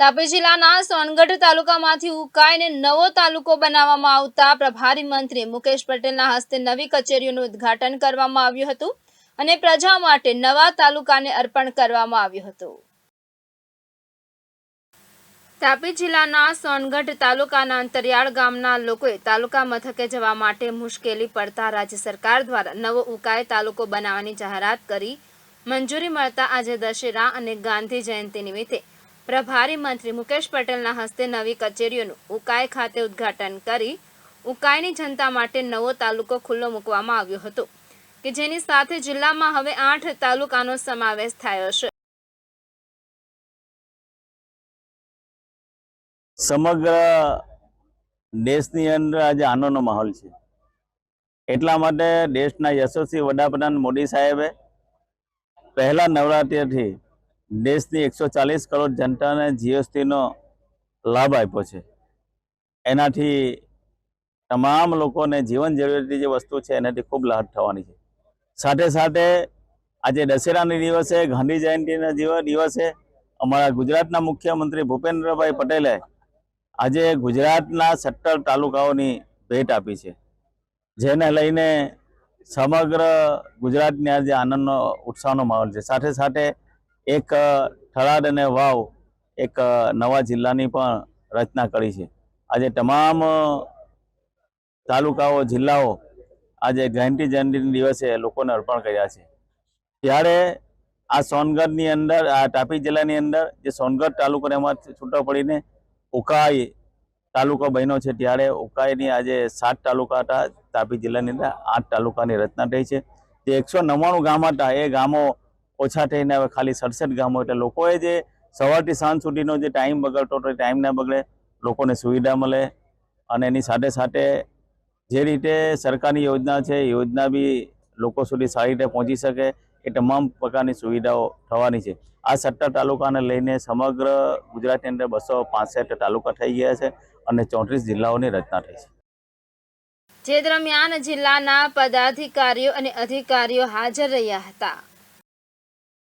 તાપી જિલ્લાના સોનગઢ તાલુકામાંથી ઉકાઈને નવો તાલુકો બનાવવામાં આવતા પ્રભારી મંત્રી મુકેશ પટેલના હસ્તે નવી કચેરીઓનું ઉદ્ઘાટન કરવામાં આવ્યું હતું અને પ્રજા માટે નવા તાલુકાને અર્પણ કરવામાં આવ્યું હતું. તાપી જિલ્લાના સોનગઢ તાલુકાના અંતરિયાળ ગામના લોકોએ તાલુકા મથકે જવા માટે મુશ્કેલી પડતા રાજ્ય સરકાર દ્વારા નવો ઉકાઈ તાલુકો બનાવવાની જાહેરાત કરી. મંજૂરી મળતા આજે દશેરા અને ગાંધી જયંતિ નિમિત્તે પ્રભારી મંત્રી મુકેશ પટેલના હસ્તે નવી કચેરીઓનું ઉકાઈ ખાતે ઉદ્ઘાટન કરી ઉકાઈની જનતા માટે નવો તાલુકો ખુલ્લો મૂકવામાં આવ્યો હતો, કે જેની સાથે જિલ્લામાં હવે આઠ તાલુકાનો સમાવેશ થયો છે. સમગ્ર દેશની અંદર આજે આનંદનો માહોલ છે. એટલા માટે દેશના યશસ્વી વડાપ્રધાન મોદી સાહેબે પહેલા નવરાત્રિથી દેશની એકસો ચાલીસ કરોડ જનતાને જીએસટીનો લાભ આપ્યો છે. એનાથી તમામ લોકોને જીવન જરૂરિયાતની જે વસ્તુ છે, એનાથી ખૂબ લાભ થવાની છે. સાથે સાથે આજે દશેરાના દિવસે ગાંધી જયંતિના દિવસે અમારા ગુજરાતના મુખ્યમંત્રી ભૂપેન્દ્રભાઈ પટેલે આજે ગુજરાતના સત્તર તાલુકાઓની ભેટ આપી છે. જેને લઈને સમગ્ર ગુજરાતની આજે આનંદનો, ઉત્સાહનો માહોલ છે. સાથે સાથે એક થરાદ અને વાવ એક નવા જિલ્લાની પણ રચના કરી છે. આજે તમામ તાલુકાઓ, જિલ્લાઓ આજે ગાંધી જયંતિના દિવસે લોકોને અર્પણ કર્યા છે. ત્યારે આ સોનગઢની અંદર, આ તાપી જિલ્લાની અંદર જે સોનગઢ તાલુકોને એમાં છૂટો પડીને ઉકાઈ તાલુકો બન્યો છે, ત્યારે ઉકાઈની આજે સાત તાલુકા હતા, તાપી જિલ્લાની અંદર આઠ તાલુકાની રચના થઈ છે. જે એકસો નવ્વાણું ગામ હતા, એ ગામો ઓછા થઈને હવે ખાલી સડસઠ ગામો એટલે લોકોએ જે સવારથી સાંજ સુધીનો જે ટાઈમ બગડતો હતો ટાઈમ ના બગડે, લોકોને સુવિધા મળે અને એની સાથે સાથે જે રીતે સરકારની યોજના છે યોજના બી લોકો સુધી સારી રીતે પહોંચી શકે એ તમામ પ્રકારની સુવિધાઓ થવાની છે. આ સત્તર તાલુકાને લઈને સમગ્ર ગુજરાતની અંદર બસો પાસઠ તાલુકા થઈ ગયા છે અને ચોત્રીસ જિલ્લાઓની રચના થઈ છે. જે દરમિયાન જિલ્લાના પદાધિકારીઓ અને અધિકારીઓ હાજર રહ્યા હતા.